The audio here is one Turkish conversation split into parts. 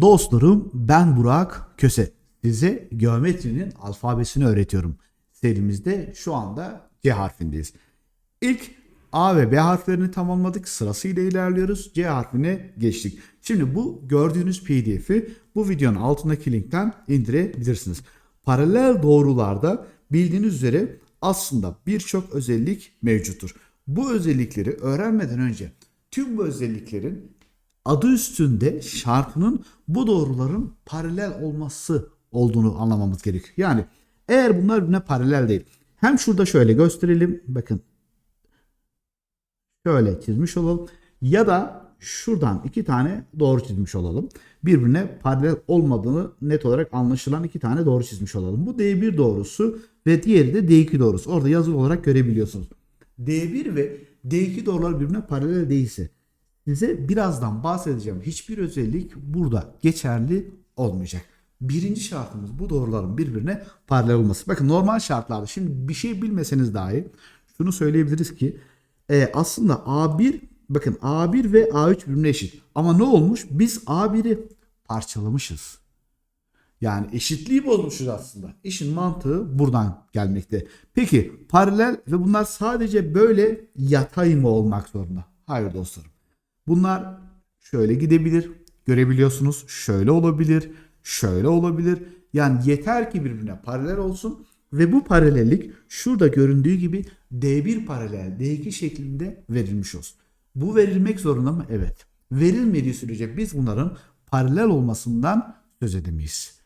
Dostlarım ben Burak Köse. Size geometrinin alfabesini öğretiyorum. Serimizde şu anda C harfindeyiz. İlk A ve B harflerini tamamladık. Sırasıyla ilerliyoruz. C harfine geçtik. Şimdi bu gördüğünüz pdf'i bu videonun altındaki linkten indirebilirsiniz. Paralel doğrularda bildiğiniz üzere aslında birçok özellik mevcuttur. Bu özellikleri öğrenmeden önce tüm bu özelliklerin adı üstünde şartının bu doğruların paralel olması olduğunu anlamamız gerekiyor. Yani eğer bunlar birbirine paralel değil. Hem şurada şöyle gösterelim. Bakın. Şöyle çizmiş olalım. Ya da şuradan iki tane doğru çizmiş olalım. Birbirine paralel olmadığını net olarak anlaşılan iki tane doğru çizmiş olalım. Bu D1 doğrusu ve diğeri de D2 doğrusu. Orada yazılı olarak görebiliyorsunuz. D1 ve D2 doğrular birbirine paralel değilse size birazdan bahsedeceğim hiçbir özellik burada geçerli olmayacak. Birinci şartımız bu doğruların birbirine paralel olması. Bakın normal şartlarda şimdi bir şey bilmeseniz dahi şunu söyleyebiliriz ki e, aslında A1 bakın A1 ve A3 birbirine eşit. Ama ne olmuş? Biz A1'i parçalamışız. Yani eşitliği bozmuşuz aslında. İşin mantığı buradan gelmekte. Peki paralel ve bunlar sadece böyle yatay mı olmak zorunda? Hayır dostlarım. Bunlar şöyle gidebilir. Görebiliyorsunuz. Şöyle olabilir. Şöyle olabilir. Yani yeter ki birbirine paralel olsun ve bu paralellik şurada göründüğü gibi D1 paralel D2 şeklinde verilmiş olsun. Bu verilmek zorunda mı? Evet. Verilmediği sürece biz bunların paralel olmasından söz edemeyiz.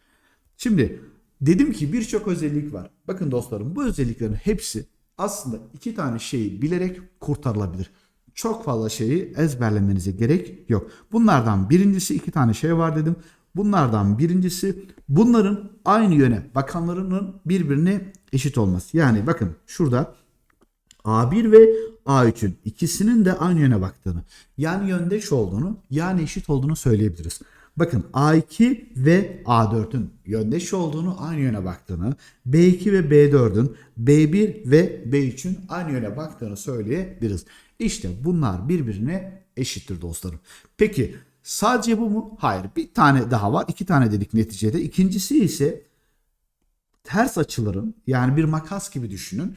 Şimdi dedim ki birçok özellik var. Bakın dostlarım bu özelliklerin hepsi aslında iki tane şeyi bilerek kurtarılabilir. Çok fazla şeyi ezberlemenize gerek yok. Bunlardan birincisi iki tane şey var dedim. Bunlardan birincisi bunların aynı yöne bakanlarının birbirine eşit olması. Yani bakın şurada A1 ve A3'ün ikisinin de aynı yöne baktığını, yani yöndeş olduğunu, yani eşit olduğunu söyleyebiliriz. Bakın A2 ve A4'ün yöndeş olduğunu, aynı yöne baktığını, B2 ve B4'ün, B1 ve B3'ün aynı yöne baktığını söyleyebiliriz. İşte bunlar birbirine eşittir dostlarım. Peki sadece bu mu? Hayır. Bir tane daha var. İki tane dedik neticede. İkincisi ise ters açıların yani bir makas gibi düşünün.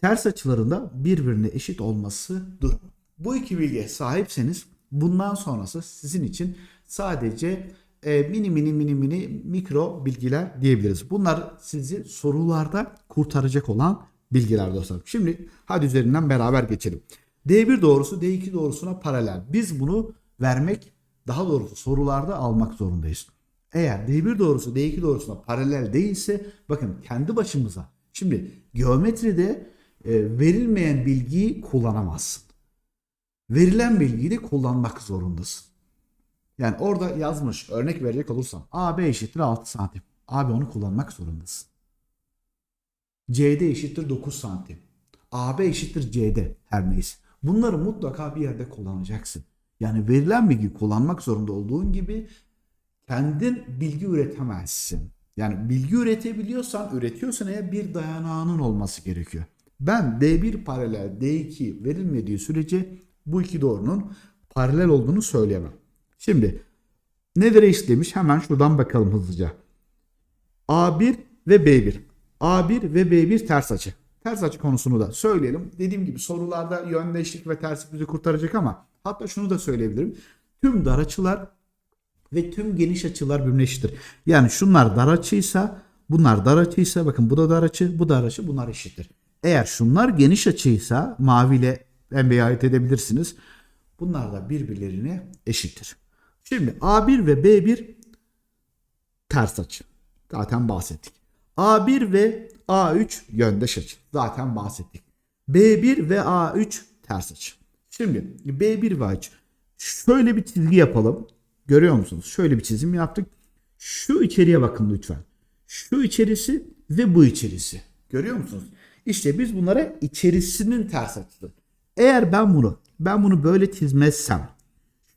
Ters açılarında birbirine eşit olması durumu. Bu iki bilgiye sahipseniz bundan sonrası sizin için sadece e, mini mini mini mini mikro bilgiler diyebiliriz. Bunlar sizi sorularda kurtaracak olan bilgiler dostlarım. Şimdi hadi üzerinden beraber geçelim. D1 doğrusu D2 doğrusuna paralel. Biz bunu vermek daha doğrusu sorularda almak zorundayız. Eğer D1 doğrusu D2 doğrusuna paralel değilse bakın kendi başımıza. Şimdi geometride e, verilmeyen bilgiyi kullanamazsın. Verilen bilgiyi de kullanmak zorundasın. Yani orada yazmış örnek verecek olursam AB eşittir 6 santim. Abi onu kullanmak zorundasın. CD eşittir 9 santim. AB eşittir CD her neyse. Bunları mutlaka bir yerde kullanacaksın. Yani verilen bilgiyi kullanmak zorunda olduğun gibi kendin bilgi üretemezsin. Yani bilgi üretebiliyorsan, üretiyorsan eğer bir dayanağının olması gerekiyor. Ben D1 paralel D2 verilmediği sürece bu iki doğrunun paralel olduğunu söyleyemem. Şimdi nedir eşit demiş? Hemen şuradan bakalım hızlıca. A1 ve B1. A1 ve B1 ters açı. Ters açı konusunu da söyleyelim. Dediğim gibi sorularda yöndeşlik ve terslik bizi kurtaracak ama hatta şunu da söyleyebilirim. Tüm dar açılar ve tüm geniş açılar birbirine. Yani şunlar dar açıysa bunlar dar açıysa bakın bu da dar açı bu dar açı bunlar eşittir. Eğer şunlar geniş açıysa maviyle pembeye ait edebilirsiniz. Bunlar da birbirlerine eşittir. Şimdi A1 ve B1 ters açı. Zaten bahsettik. A1 ve A3 yöndeş açı. Zaten bahsettik. B1 ve A3 ters açı. Şimdi B1 ve A3 şöyle bir çizgi yapalım. Görüyor musunuz? Şöyle bir çizim yaptık. Şu içeriye bakın lütfen. Şu içerisi ve bu içerisi. Görüyor musunuz? İşte biz bunlara içerisinin ters açısı. Eğer ben bunu ben bunu böyle çizmezsem,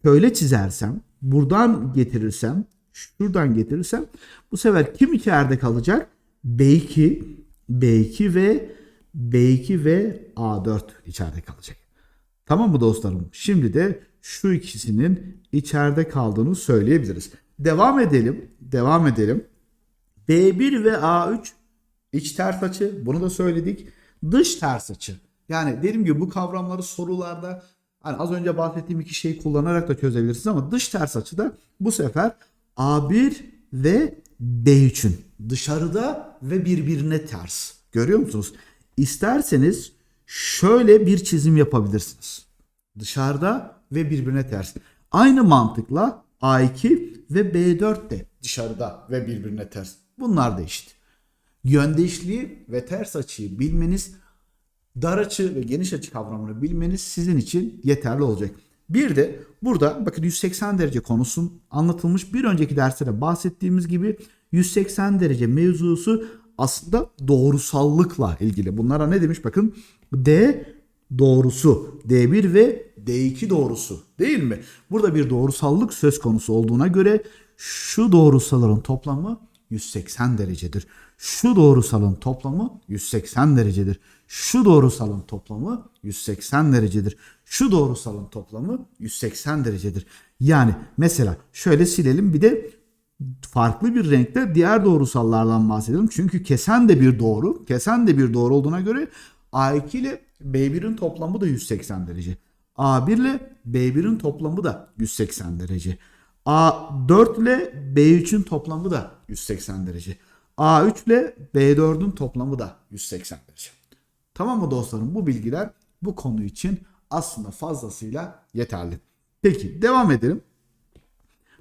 şöyle çizersem, buradan getirirsem, şuradan getirirsem bu sefer kim içeride kalacak? B2, B2 ve B2 ve A4 içeride kalacak. Tamam mı dostlarım? Şimdi de şu ikisinin içeride kaldığını söyleyebiliriz. Devam edelim. Devam edelim. B1 ve A3 iç ters açı. Bunu da söyledik. Dış ters açı. Yani dediğim gibi bu kavramları sorularda hani az önce bahsettiğim iki şeyi kullanarak da çözebilirsiniz ama dış ters açıda bu sefer A1 ve B3'ün dışarıda ve birbirine ters. Görüyor musunuz? İsterseniz şöyle bir çizim yapabilirsiniz. Dışarıda ve birbirine ters. Aynı mantıkla A2 ve B4 de dışarıda ve birbirine ters. Bunlar da eşit. Yöndeşliği ve ters açıyı bilmeniz, dar açı ve geniş açı kavramını bilmeniz sizin için yeterli olacak. Bir de burada bakın 180 derece konusu anlatılmış. Bir önceki derste de bahsettiğimiz gibi 180 derece mevzusu aslında doğrusallıkla ilgili. Bunlara ne demiş bakın D doğrusu D1 ve D2 doğrusu değil mi? Burada bir doğrusallık söz konusu olduğuna göre şu doğrusalların toplamı 180 derecedir. Şu doğrusalın toplamı 180 derecedir. Şu doğrusalın toplamı 180 derecedir. Şu doğrusalın toplamı 180 derecedir. Yani mesela şöyle silelim bir de farklı bir renkte diğer doğrusallardan bahsedelim. Çünkü kesen de bir doğru. Kesen de bir doğru olduğuna göre A2 ile B1'in toplamı da 180 derece. A1 ile B1'in toplamı da 180 derece. A4 ile B3'ün toplamı da 180 derece. A3 ile B4'ün toplamı da 180 derece. Tamam mı dostlarım? Bu bilgiler bu konu için aslında fazlasıyla yeterli. Peki devam edelim.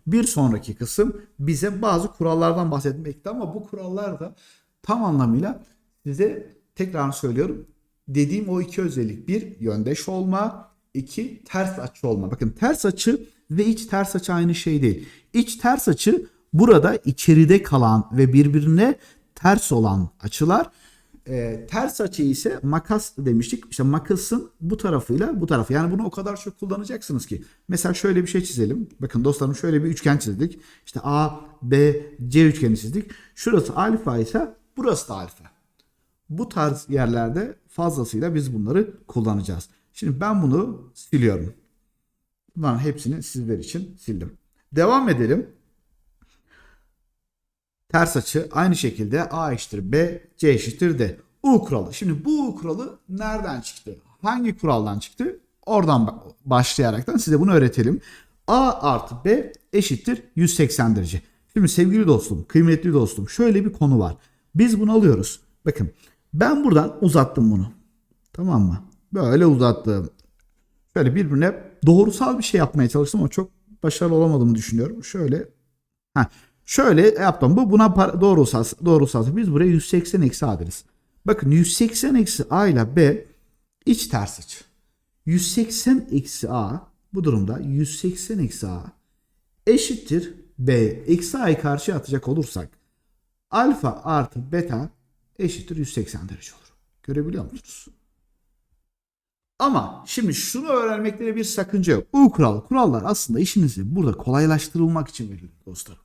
Bir sonraki kısım bize bazı kurallardan bahsetmekte ama bu kurallar da tam anlamıyla size tekrar söylüyorum. Dediğim o iki özellik. Bir yöndeş olma, iki ters açı olma. Bakın ters açı ve iç ters açı aynı şey değil. İç ters açı burada içeride kalan ve birbirine ters olan açılar. E, ters açı ise makas demiştik. İşte makasın bu tarafıyla bu tarafı. Yani bunu o kadar çok kullanacaksınız ki. Mesela şöyle bir şey çizelim. Bakın dostlarım şöyle bir üçgen çizdik. İşte A, B, C üçgeni çizdik. Şurası alfa ise burası da alfa. Bu tarz yerlerde fazlasıyla biz bunları kullanacağız. Şimdi ben bunu siliyorum. Bunların hepsini sizler için sildim. Devam edelim. Ters açı aynı şekilde A eşittir B, C eşittir D. U kuralı. Şimdi bu U kuralı nereden çıktı? Hangi kuraldan çıktı? Oradan ba- başlayaraktan size bunu öğretelim. A artı B eşittir 180 derece. Şimdi sevgili dostum, kıymetli dostum şöyle bir konu var. Biz bunu alıyoruz. Bakın ben buradan uzattım bunu. Tamam mı? Böyle uzattım. Şöyle birbirine doğrusal bir şey yapmaya çalıştım ama çok başarılı olamadığımı düşünüyorum. Şöyle Heh, şöyle yaptım. Bu buna par- doğrusal doğrusal. Biz buraya 180 eksi A deriz. Bakın 180 eksi A ile B iç ters açı. 180 eksi A bu durumda 180 eksi A eşittir B. Eksi A'yı karşıya atacak olursak alfa artı beta eşittir 180 derece olur. Görebiliyor musunuz? Ama şimdi şunu öğrenmekte bir sakınca yok. Bu kural, kurallar aslında işinizi burada kolaylaştırılmak için verilir dostlarım.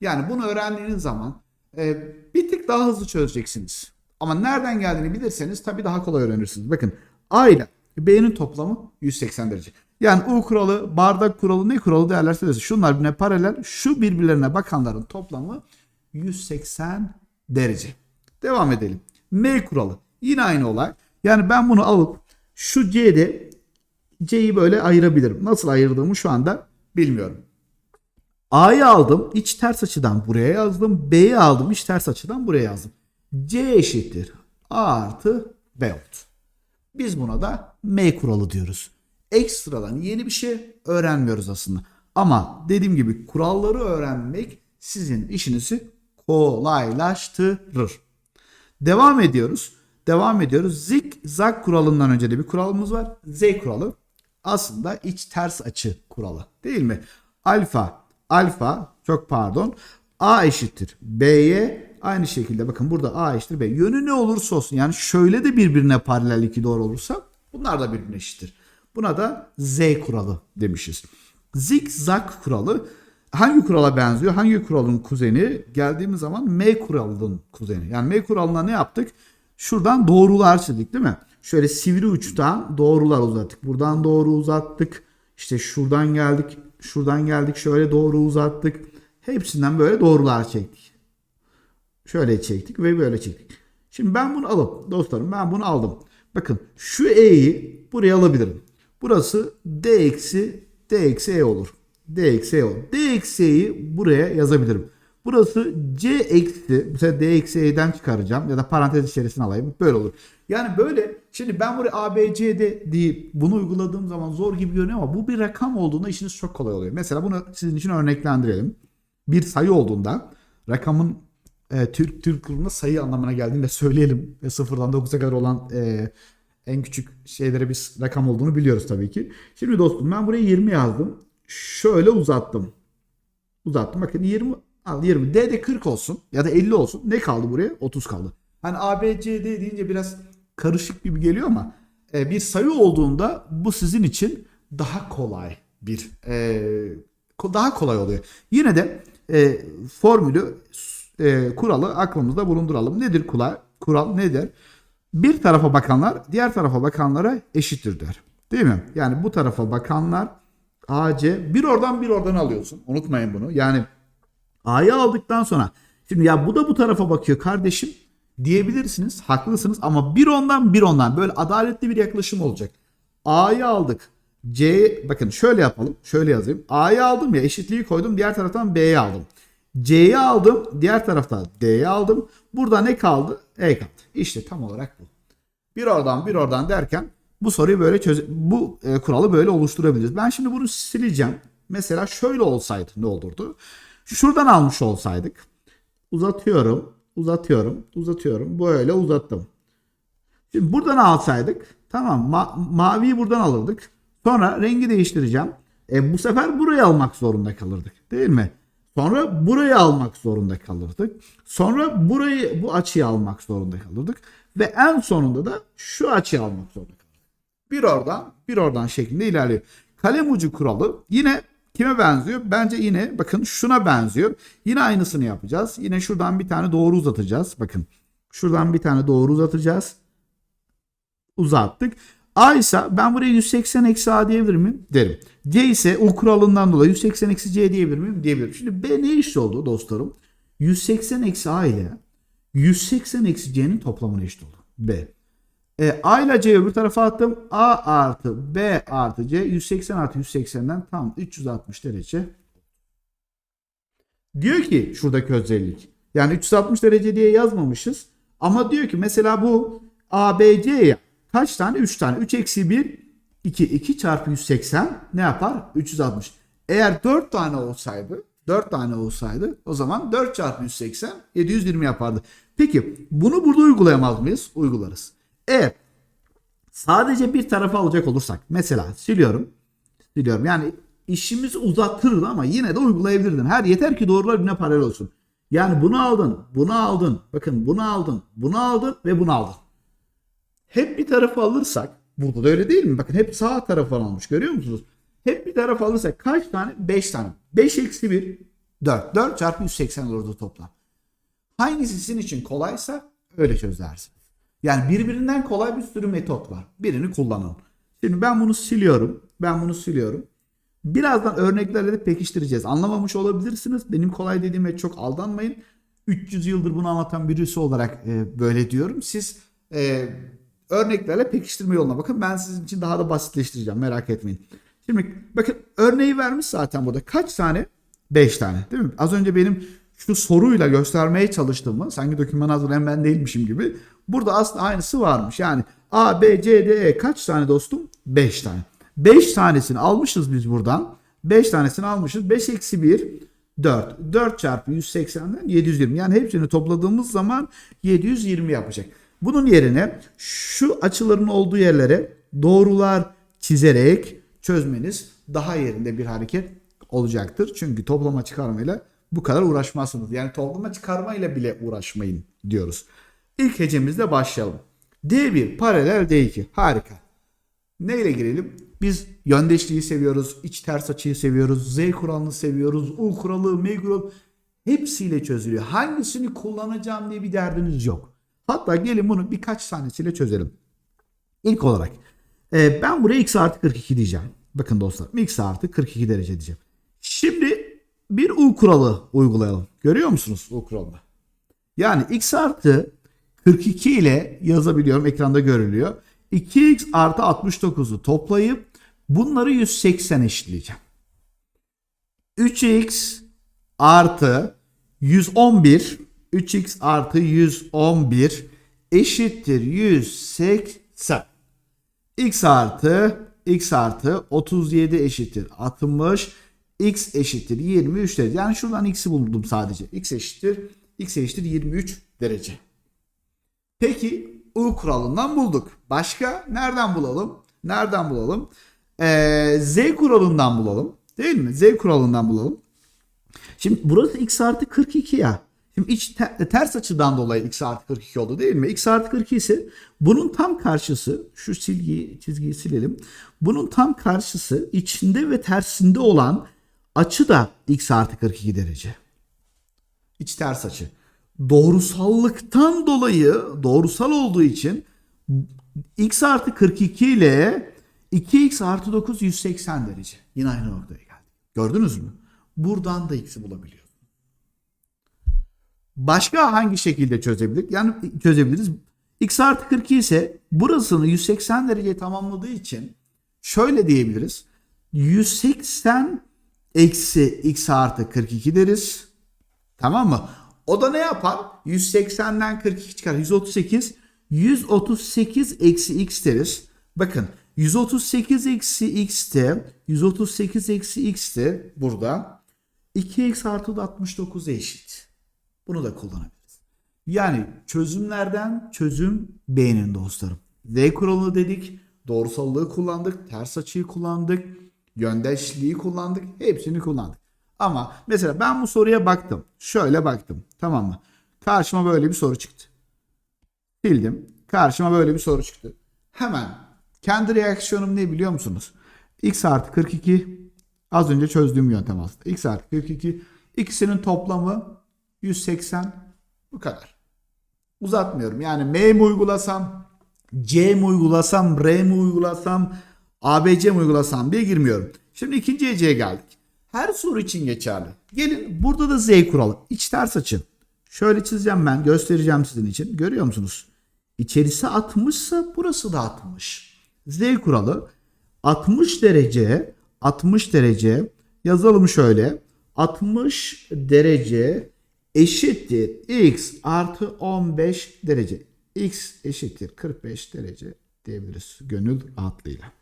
Yani bunu öğrendiğiniz zaman e, bir tık daha hızlı çözeceksiniz. Ama nereden geldiğini bilirseniz tabii daha kolay öğrenirsiniz. Bakın A ile B'nin toplamı 180 derece. Yani U kuralı, bardak kuralı, ne kuralı değerlerse desin. Şunlar birbirine paralel. Şu birbirlerine bakanların toplamı 180 derece. Devam edelim. M kuralı. Yine aynı olay. Yani ben bunu alıp şu C'de C'yi böyle ayırabilirim. Nasıl ayırdığımı şu anda bilmiyorum. A'yı aldım iç ters açıdan buraya yazdım. B'yi aldım iç ters açıdan buraya yazdım. C eşittir A artı B oldu. Biz buna da M kuralı diyoruz. Ekstradan yeni bir şey öğrenmiyoruz aslında. Ama dediğim gibi kuralları öğrenmek sizin işinizi kolaylaştırır. Devam ediyoruz. Devam ediyoruz. Zigzag kuralından önce de bir kuralımız var. Z kuralı. Aslında iç ters açı kuralı. Değil mi? Alfa, alfa çok pardon. A eşittir B'ye aynı şekilde bakın burada A eşittir B. Yönü ne olursa olsun yani şöyle de birbirine paralel iki doğru olursa bunlar da birbirine eşittir. Buna da Z kuralı demişiz. Zigzag kuralı hangi kurala benziyor? Hangi kuralın kuzeni? Geldiğimiz zaman M kuralının kuzeni. Yani M kuralına ne yaptık? Şuradan doğrular çizdik değil mi? Şöyle sivri uçtan doğrular uzattık. Buradan doğru uzattık. İşte şuradan geldik. Şuradan geldik. Şöyle doğru uzattık. Hepsinden böyle doğrular çektik. Şöyle çektik ve böyle çektik. Şimdi ben bunu alıp dostlarım ben bunu aldım. Bakın şu e'yi buraya alabilirim. Burası d eksi d eksi e olur. d eksi e olur. d eksi e'yi buraya yazabilirim. Burası c eksi sefer d eksi e'den çıkaracağım ya da parantez içerisine alayım. Böyle olur. Yani böyle şimdi ben buraya a b c d deyip bunu uyguladığım zaman zor gibi görünüyor ama bu bir rakam olduğunda işiniz çok kolay oluyor. Mesela bunu sizin için örneklendirelim. Bir sayı olduğunda rakamın e, Türk Türk kurulunda sayı anlamına geldiğini söyleyelim. Ve sıfırdan 9'a kadar olan e, en küçük şeylere biz rakam olduğunu biliyoruz tabii ki. Şimdi dostum ben buraya 20 yazdım. Şöyle uzattım. Uzattım. Bakın 20 al 20. D de 40 olsun ya da 50 olsun. Ne kaldı buraya? 30 kaldı. Hani A, B, C, D deyince biraz karışık gibi geliyor ama e, bir sayı olduğunda bu sizin için daha kolay bir e, daha kolay oluyor. Yine de e, formülü e, kuralı aklımızda bulunduralım. Nedir kural? Kural nedir? Bir tarafa bakanlar diğer tarafa bakanlara eşittir der. Değil mi? Yani bu tarafa bakanlar AC bir oradan bir oradan alıyorsun. Unutmayın bunu. Yani A'yı aldıktan sonra şimdi ya bu da bu tarafa bakıyor kardeşim diyebilirsiniz. Haklısınız ama bir ondan bir ondan böyle adaletli bir yaklaşım olacak. A'yı aldık. C bakın şöyle yapalım. Şöyle yazayım. A'yı aldım ya eşitliği koydum. Diğer taraftan B'yi aldım. C'yi aldım. Diğer taraftan D'yi aldım. Burada ne kaldı? E kaldı. İşte tam olarak bu. Bir oradan bir oradan derken bu soruyu böyle çöz bu e, kuralı böyle oluşturabiliriz. Ben şimdi bunu sileceğim. Mesela şöyle olsaydı ne olurdu? Şuradan almış olsaydık. Uzatıyorum, uzatıyorum, uzatıyorum. Böyle uzattım. Şimdi buradan alsaydık tamam ma- maviyi buradan alırdık. Sonra rengi değiştireceğim. E, bu sefer burayı almak zorunda kalırdık. Değil mi? Sonra burayı almak zorunda kalırdık. Sonra burayı bu açıyı almak zorunda kalırdık. Ve en sonunda da şu açıyı almak zorunda kalırdık. Bir oradan bir oradan şeklinde ilerliyor. Kalem ucu kuralı yine kime benziyor? Bence yine bakın şuna benziyor. Yine aynısını yapacağız. Yine şuradan bir tane doğru uzatacağız. Bakın şuradan bir tane doğru uzatacağız uzattık. A ise ben buraya 180 eksi A diyebilir miyim? Derim. C ise U kuralından dolayı 180 eksi C diyebilir miyim? Diyebilirim. Şimdi B ne eşit oldu dostlarım? 180 eksi A ile 180 eksi C'nin toplamına eşit oldu. B. E, A ile C'yi öbür tarafa attım. A artı B artı C 180 artı 180'den tam 360 derece. Diyor ki şuradaki özellik. Yani 360 derece diye yazmamışız. Ama diyor ki mesela bu ABC ya kaç tane? 3 tane. 3 eksi 1 2. 2 çarpı 180 ne yapar? 360. Eğer 4 tane olsaydı 4 tane olsaydı o zaman 4 çarpı 180 720 yapardı. Peki bunu burada uygulayamaz mıyız? Uygularız. Eğer sadece bir tarafa alacak olursak mesela siliyorum. Siliyorum. Yani işimiz uzatırdı ama yine de uygulayabilirdin. Her yeter ki doğrular birbirine paralel olsun. Yani bunu aldın, bunu aldın. Bakın bunu aldın, bunu aldın ve bunu aldın. Hep bir tarafa alırsak burada da öyle değil mi? Bakın hep sağ tarafa almış görüyor musunuz? Hep bir tarafa alırsak kaç tane? 5 tane. 5 eksi 1 4. 4 çarpı 180 olurdu toplam. Hangisi sizin için kolaysa öyle çözersin. Yani birbirinden kolay bir sürü metot var. Birini kullanın. Şimdi ben bunu siliyorum. Ben bunu siliyorum. Birazdan örneklerle de pekiştireceğiz. Anlamamış olabilirsiniz. Benim kolay dediğime çok aldanmayın. 300 yıldır bunu anlatan birisi olarak e, böyle diyorum. Siz e, örneklerle pekiştirme yoluna bakın. Ben sizin için daha da basitleştireceğim. Merak etmeyin. Şimdi bakın örneği vermiş zaten burada. Kaç tane? 5 tane değil mi? Az önce benim şu soruyla göstermeye çalıştığımı sanki doküman hazırlayan ben değilmişim gibi. Burada aslında aynısı varmış. Yani A, B, C, D, E kaç tane dostum? 5 tane. 5 tanesini almışız biz buradan. 5 tanesini almışız. 5 eksi 1 4. 4 çarpı 180'den 720. Yani hepsini topladığımız zaman 720 yapacak. Bunun yerine şu açıların olduğu yerlere doğrular çizerek çözmeniz daha yerinde bir hareket olacaktır. Çünkü toplama çıkarmayla bu kadar uğraşmazsınız. Yani toplama çıkarmayla bile uğraşmayın diyoruz. İlk hecemizle başlayalım. D1 paralel D2. Harika. Neyle girelim? Biz yöndeşliği seviyoruz, iç ters açıyı seviyoruz, Z kuralını seviyoruz, U kuralı, M kuralı hepsiyle çözülüyor. Hangisini kullanacağım diye bir derdiniz yok. Hatta gelin bunu birkaç tanesiyle çözelim. İlk olarak e, ben buraya x artı 42 diyeceğim. Bakın dostlar x artı 42 derece diyeceğim. Şimdi bir U kuralı uygulayalım. Görüyor musunuz U kuralını? Yani x artı 42 ile yazabiliyorum. Ekranda görülüyor. 2x artı 69'u toplayıp bunları 180 eşitleyeceğim. 3x artı 111 3x artı 111 eşittir 180. x artı x artı 37 eşittir 60 x eşittir 23 derece. Yani şuradan x'i buldum sadece. x eşittir x eşittir 23 derece. Peki U kuralından bulduk. Başka nereden bulalım? Nereden bulalım? Ee, Z kuralından bulalım. Değil mi? Z kuralından bulalım. Şimdi burası x artı 42 ya. Şimdi iç te- ters açıdan dolayı x artı 42 oldu değil mi? x artı 42 ise bunun tam karşısı şu silgiyi çizgiyi silelim. Bunun tam karşısı içinde ve tersinde olan açı da x artı 42 derece. İç ters açı. Doğrusallıktan dolayı doğrusal olduğu için x artı 42 ile 2x artı 9 180 derece. Yine aynı noktaya geldik. Gördünüz mü? Buradan da x'i bulabiliyoruz. Başka hangi şekilde çözebilir? Yani çözebiliriz. x artı 42 ise burasını 180 derece tamamladığı için şöyle diyebiliriz. 180 eksi x artı 42 deriz. Tamam mı? O da ne yapar? 180'den 42 çıkar. 138. 138 eksi x deriz. Bakın 138 eksi x de 138 eksi x de burada 2x artı da 69 eşit. Bunu da kullanabiliriz. Yani çözümlerden çözüm beğenin dostlarım. Z kuralını dedik. Doğrusallığı kullandık. Ters açıyı kullandık. Yöndeşliği kullandık. Hepsini kullandık. Ama mesela ben bu soruya baktım. Şöyle baktım. Tamam mı? Karşıma böyle bir soru çıktı. Sildim. Karşıma böyle bir soru çıktı. Hemen kendi reaksiyonum ne biliyor musunuz? X artı 42 az önce çözdüğüm yöntem aslında. X artı 42 ikisinin toplamı 180 bu kadar. Uzatmıyorum. Yani M mi uygulasam, C mi uygulasam, R mi uygulasam, ABC mi uygulasam diye girmiyorum. Şimdi ikinci Ece'ye geldik. Her soru için geçerli. Gelin burada da Z kuralı. İç ters açı. Şöyle çizeceğim ben. Göstereceğim sizin için. Görüyor musunuz? İçerisi 60 ise burası da 60. Z kuralı 60 derece 60 derece yazalım şöyle. 60 derece eşittir x artı 15 derece. x eşittir 45 derece diyebiliriz gönül rahatlığıyla.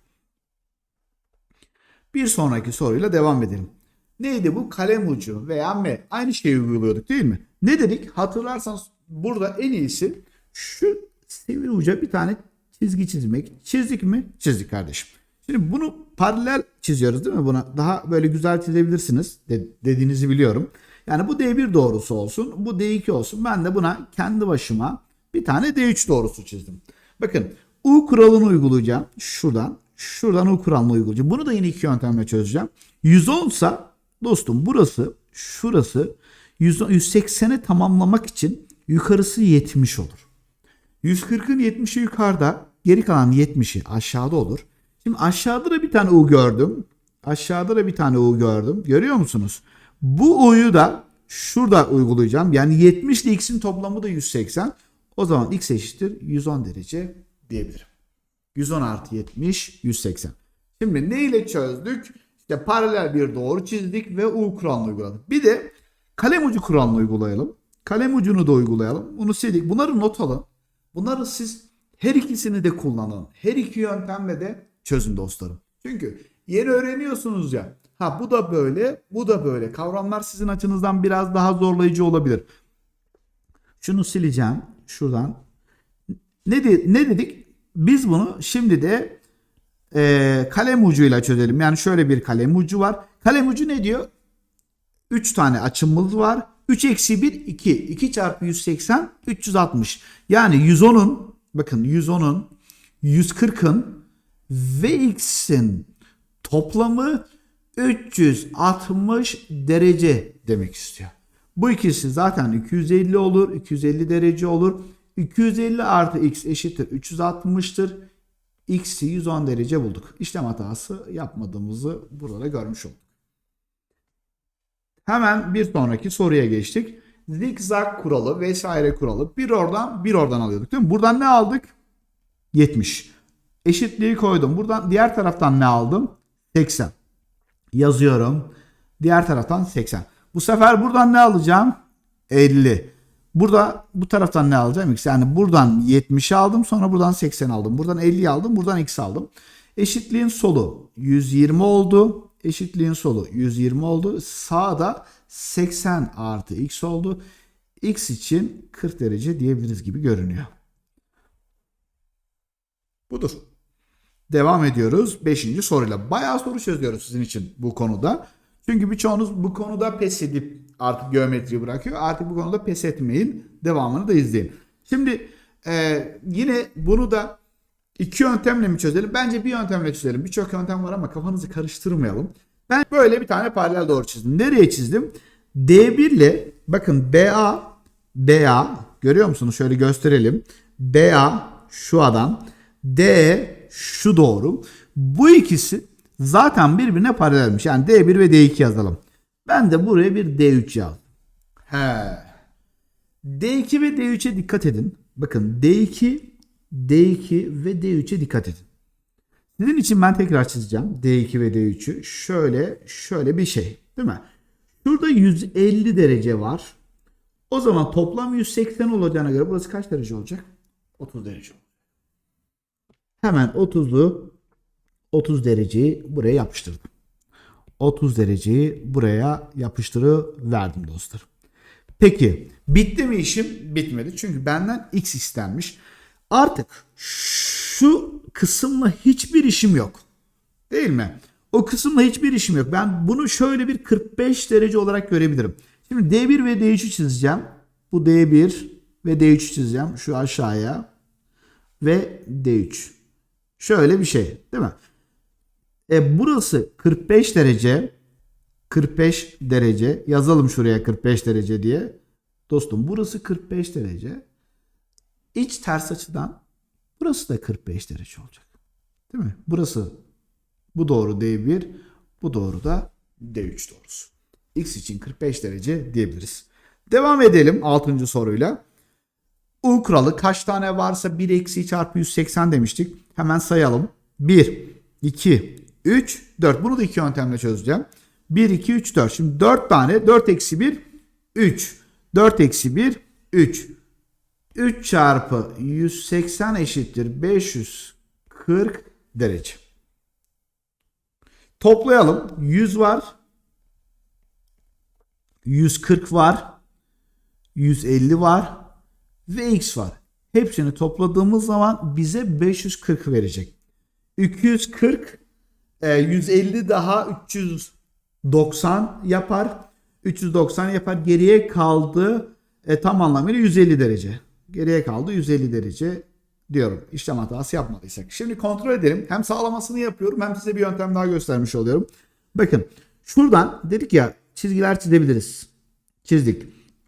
Bir sonraki soruyla devam edelim. Neydi bu? Kalem ucu veya M. Aynı şeyi uyguluyorduk değil mi? Ne dedik? Hatırlarsanız burada en iyisi şu sivri uca bir tane çizgi çizmek. Çizdik mi? Çizdik kardeşim. Şimdi bunu paralel çiziyoruz değil mi? Buna daha böyle güzel çizebilirsiniz de- dediğinizi biliyorum. Yani bu D1 doğrusu olsun, bu D2 olsun. Ben de buna kendi başıma bir tane D3 doğrusu çizdim. Bakın U kuralını uygulayacağım. Şuradan, şuradan U kuralını uygulayacağım. Bunu da yine iki yöntemle çözeceğim. 110 ise dostum burası, şurası 100 180'i tamamlamak için yukarısı 70 olur. 140'ın 70'i yukarıda, geri kalan 70'i aşağıda olur. Şimdi aşağıda da bir tane U gördüm. Aşağıda da bir tane U gördüm. Görüyor musunuz? Bu U'yu da şurada uygulayacağım. Yani 70 ile x'in toplamı da 180. O zaman x eşittir 110 derece diyebilirim. 110 artı 70 180. Şimdi ne ile çözdük? İşte paralel bir doğru çizdik ve U kuralını uyguladık. Bir de kalem ucu kuralını uygulayalım. Kalem ucunu da uygulayalım. Bunu sildik. Bunları not alın. Bunları siz her ikisini de kullanın. Her iki yöntemle de çözün dostlarım. Çünkü yeni öğreniyorsunuz ya. Ha bu da böyle, bu da böyle. Kavramlar sizin açınızdan biraz daha zorlayıcı olabilir. Şunu sileceğim şuradan. Ne, de, ne dedik? Biz bunu şimdi de e, kalem ucuyla çözelim. Yani şöyle bir kalem ucu var. Kalem ucu ne diyor? 3 tane açımız var. 3 eksi 1 2. 2 çarpı 180 360. Yani 110'un bakın 110'un 140'ın ve x'in toplamı 360 derece demek istiyor. Bu ikisi zaten 250 olur. 250 derece olur. 250 artı x eşittir 360'tır. X'i 110 derece bulduk. İşlem hatası yapmadığımızı burada da görmüş olduk. Hemen bir sonraki soruya geçtik. Zigzag kuralı vesaire kuralı. Bir oradan bir oradan alıyorduk değil mi? Buradan ne aldık? 70. Eşitliği koydum. Buradan diğer taraftan ne aldım? 80. Yazıyorum. Diğer taraftan 80. Bu sefer buradan ne alacağım? 50. Burada bu taraftan ne alacağım? X. Yani buradan 70 aldım sonra buradan 80 aldım. Buradan 50 aldım buradan X aldım. Eşitliğin solu 120 oldu. Eşitliğin solu 120 oldu. Sağda 80 artı X oldu. X için 40 derece diyebiliriz gibi görünüyor. Budur. Devam ediyoruz 5. soruyla. Bayağı soru çözüyoruz sizin için bu konuda. Çünkü birçoğunuz bu konuda pes edip artık geometriyi bırakıyor. Artık bu konuda pes etmeyin. Devamını da izleyin. Şimdi e, yine bunu da iki yöntemle mi çözelim? Bence bir yöntemle çözelim. Birçok yöntem var ama kafanızı karıştırmayalım. Ben böyle bir tane paralel doğru çizdim. Nereye çizdim? D1 ile bakın BA BA görüyor musunuz? Şöyle gösterelim. BA şu adam. D şu doğru. Bu ikisi zaten birbirine paralelmiş. Yani D1 ve D2 yazalım. Ben de buraya bir D3 yazdım. He. D2 ve D3'e dikkat edin. Bakın D2, D2 ve D3'e dikkat edin. Sizin için ben tekrar çizeceğim. D2 ve D3'ü. Şöyle, şöyle bir şey. Değil mi? Şurada 150 derece var. O zaman toplam 180 olacağına göre burası kaç derece olacak? 30 derece olacak. Hemen 30'u 30 dereceyi buraya yapıştırdım. 30 dereceyi buraya yapıştırıverdim dostlar. Peki bitti mi işim? Bitmedi. Çünkü benden x istenmiş. Artık şu kısımla hiçbir işim yok. Değil mi? O kısımla hiçbir işim yok. Ben bunu şöyle bir 45 derece olarak görebilirim. Şimdi D1 ve D3'ü çizeceğim. Bu D1 ve D3 çizeceğim. Şu aşağıya. Ve D3. Şöyle bir şey. Değil mi? E burası 45 derece. 45 derece. Yazalım şuraya 45 derece diye. Dostum burası 45 derece. İç ters açıdan burası da 45 derece olacak. Değil mi? Burası bu doğru D1, bu doğru da D3 doğrusu. X için 45 derece diyebiliriz. Devam edelim 6. soruyla. U kuralı kaç tane varsa 1 eksi çarpı 180 demiştik. Hemen sayalım. 1, 2, 3, 4. Bunu da iki yöntemle çözeceğim. 1, 2, 3, 4. Şimdi 4 tane 4 eksi 1, 3. 4 eksi 1, 3. 3 çarpı 180 eşittir 540 derece. Toplayalım. 100 var. 140 var. 150 var. Ve x var. Hepsini topladığımız zaman bize 540 verecek. 240 e, 150 daha 390 yapar. 390 yapar. Geriye kaldı e, tam anlamıyla 150 derece. Geriye kaldı 150 derece diyorum. İşlem hatası yapmadıysak. Şimdi kontrol edelim. Hem sağlamasını yapıyorum hem size bir yöntem daha göstermiş oluyorum. Bakın şuradan dedik ya çizgiler çizebiliriz. Çizdik.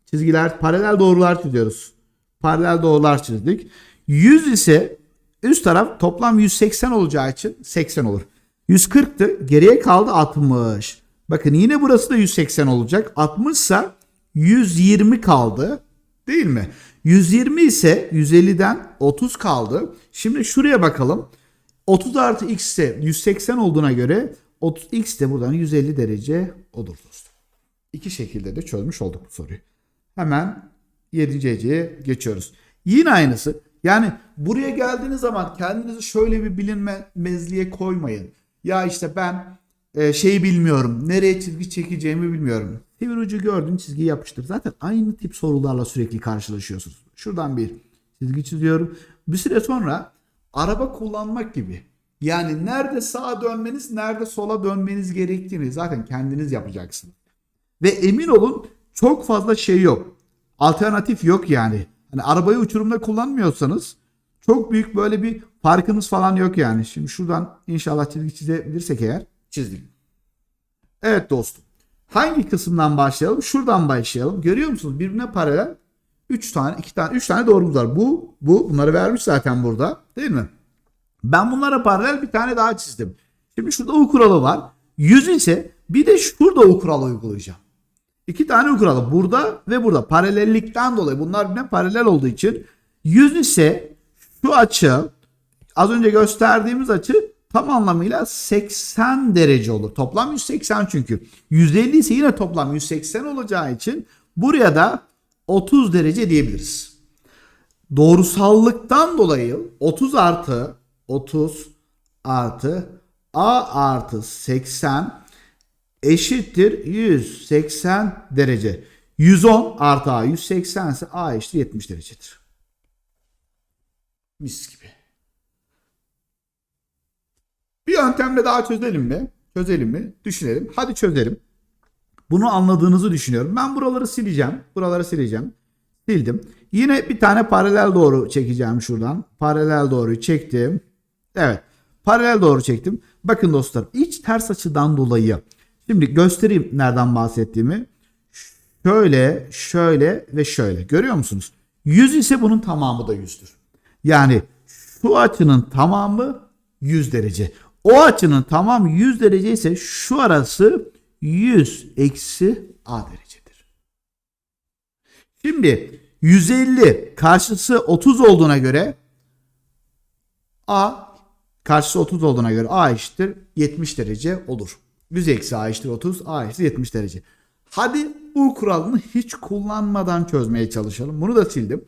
Çizgiler paralel doğrular çiziyoruz. Paralel doğrular çizdik. 100 ise üst taraf toplam 180 olacağı için 80 olur. 140'tı. Geriye kaldı 60. Bakın yine burası da 180 olacak. 60 ise 120 kaldı. Değil mi? 120 ise 150'den 30 kaldı. Şimdi şuraya bakalım. 30 artı x ise 180 olduğuna göre 30 x de buradan 150 derece olur dostum. İki şekilde de çözmüş olduk bu soruyu. Hemen 7. heceye geçiyoruz. Yine aynısı. Yani buraya geldiğiniz zaman kendinizi şöyle bir bilinmezliğe koymayın. Ya işte ben e, şeyi bilmiyorum. Nereye çizgi çekeceğimi bilmiyorum. Sivri ucu gördün çizgiyi yapıştır. Zaten aynı tip sorularla sürekli karşılaşıyorsunuz. Şuradan bir çizgi çiziyorum. Bir süre sonra araba kullanmak gibi. Yani nerede sağa dönmeniz, nerede sola dönmeniz gerektiğini zaten kendiniz yapacaksınız. Ve emin olun çok fazla şey yok. Alternatif yok yani. Hani arabayı uçurumda kullanmıyorsanız çok büyük böyle bir farkınız falan yok yani. Şimdi şuradan inşallah çizgi çizebilirsek eğer çizdik. Evet dostum. Hangi kısımdan başlayalım? Şuradan başlayalım. Görüyor musunuz? Birbirine paralel 3 tane, 2 tane, 3 tane doğrumuz var. Bu, bu bunları vermiş zaten burada. Değil mi? Ben bunlara paralel bir tane daha çizdim. Şimdi şurada U kuralı var. 100 ise bir de şurada U kuralı uygulayacağım. İki tane kuralı burada ve burada paralellikten dolayı bunlar birbirine paralel olduğu için 100 ise şu açı az önce gösterdiğimiz açı tam anlamıyla 80 derece olur. Toplam 180 çünkü. 150 ise yine toplam 180 olacağı için buraya da 30 derece diyebiliriz. Doğrusallıktan dolayı 30 artı 30 artı a artı 80 eşittir 180 derece. 110 artı a 180 ise a eşittir 70 derecedir. Mis gibi. Bir yöntemle daha çözelim mi? Çözelim mi? Düşünelim. Hadi çözelim. Bunu anladığınızı düşünüyorum. Ben buraları sileceğim. Buraları sileceğim. Sildim. Yine bir tane paralel doğru çekeceğim şuradan. Paralel doğruyu çektim. Evet. Paralel doğru çektim. Bakın dostlar iç ters açıdan dolayı. Şimdi göstereyim nereden bahsettiğimi. Şöyle, şöyle ve şöyle. Görüyor musunuz? 100 ise bunun tamamı da 100'dür. Yani şu açının tamamı 100 derece. O açının tamamı 100 derece ise şu arası 100 eksi a derecedir. Şimdi 150 karşısı 30 olduğuna göre a karşısı 30 olduğuna göre a eşittir 70 derece olur. 100 eksi a eşittir 30 a eşittir 70 derece. Hadi bu kuralını hiç kullanmadan çözmeye çalışalım. Bunu da sildim.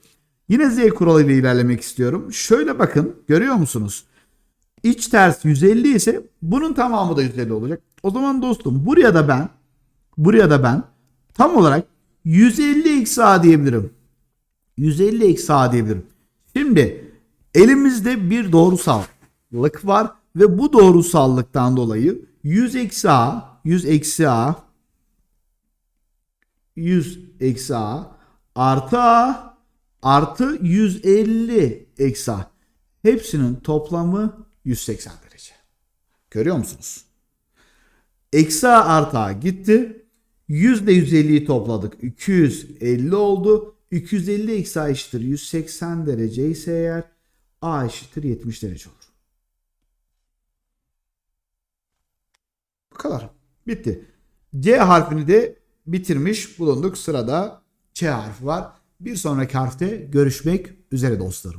Yine z kuralıyla ilerlemek istiyorum. Şöyle bakın görüyor musunuz? İç ters 150 ise bunun tamamı da 150 olacak. O zaman dostum buraya da ben buraya da ben tam olarak 150 eksi a diyebilirim. 150 eksi a diyebilirim. Şimdi elimizde bir doğrusallık var ve bu doğrusallıktan dolayı 100 eksi a 100 eksi a 100 eksi a artı a artı 150 eksi a. Hepsinin toplamı 180 derece. Görüyor musunuz? Eksi a artı a gitti. 100 ile 150'yi topladık. 250 oldu. 250 eksi a eşittir 180 derece ise eğer a eşittir 70 derece olur. Bu kadar. Bitti. C harfini de bitirmiş bulunduk. Sırada Ç harfi var. Bir sonraki harfte görüşmek üzere dostlarım.